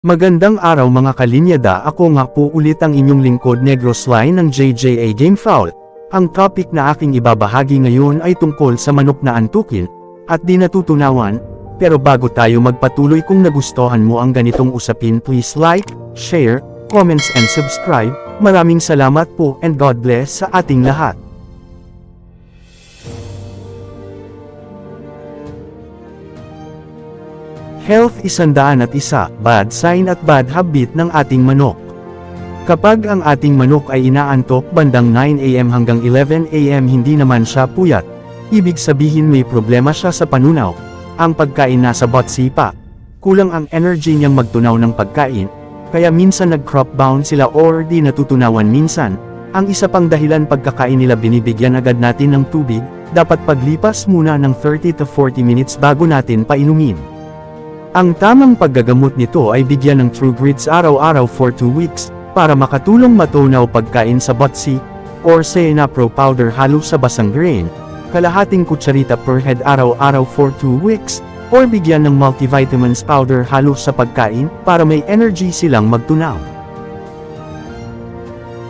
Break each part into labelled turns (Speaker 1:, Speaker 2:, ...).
Speaker 1: Magandang araw mga kalinyada ako nga po ulit ang inyong lingkod Negros Line ng JJA Game Foul. Ang topic na aking ibabahagi ngayon ay tungkol sa manok na antukin, at di natutunawan, pero bago tayo magpatuloy kung nagustuhan mo ang ganitong usapin please like, share, comments and subscribe, maraming salamat po and God bless sa ating lahat. Health isandaan at isa, bad sign at bad habit ng ating manok. Kapag ang ating manok ay inaantok bandang 9am hanggang 11am hindi naman siya puyat, ibig sabihin may problema siya sa panunaw. Ang pagkain nasa botsi pa. Kulang ang energy niyang magtunaw ng pagkain, kaya minsan nag-crop bound sila or di natutunawan minsan. Ang isa pang dahilan pagkakain nila binibigyan agad natin ng tubig, dapat paglipas muna ng 30 to 40 minutes bago natin painumin. Ang tamang paggagamot nito ay bigyan ng True Grits araw-araw for 2 weeks, para makatulong matunaw pagkain sa botsi, or Sena Pro powder halo sa basang grain, kalahating kutsarita per head araw-araw for 2 weeks, or bigyan ng multivitamins powder halo sa pagkain, para may energy silang magtunaw.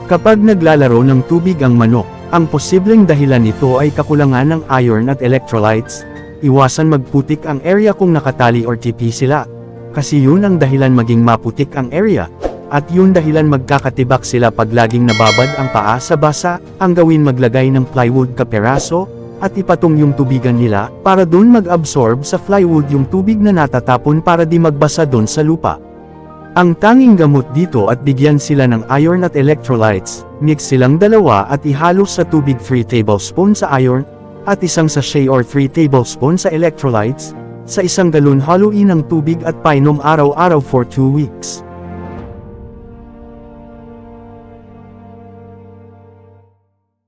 Speaker 1: Kapag naglalaro ng tubig ang manok, ang posibleng dahilan nito ay kakulangan ng iron at electrolytes, Iwasan magputik ang area kung nakatali or TP sila. Kasi yun ang dahilan maging maputik ang area. At yun dahilan magkakatibak sila pag laging nababad ang paa sa basa, ang gawin maglagay ng plywood kaperaso, at ipatong yung tubigan nila, para dun mag-absorb sa plywood yung tubig na natatapon para di magbasa dun sa lupa. Ang tanging gamot dito at bigyan sila ng iron at electrolytes, mix silang dalawa at ihalo sa tubig 3 tablespoon sa iron, at isang sachet or 3 tablespoon sa electrolytes, sa isang galon haluin ng tubig at painom araw-araw for 2 weeks.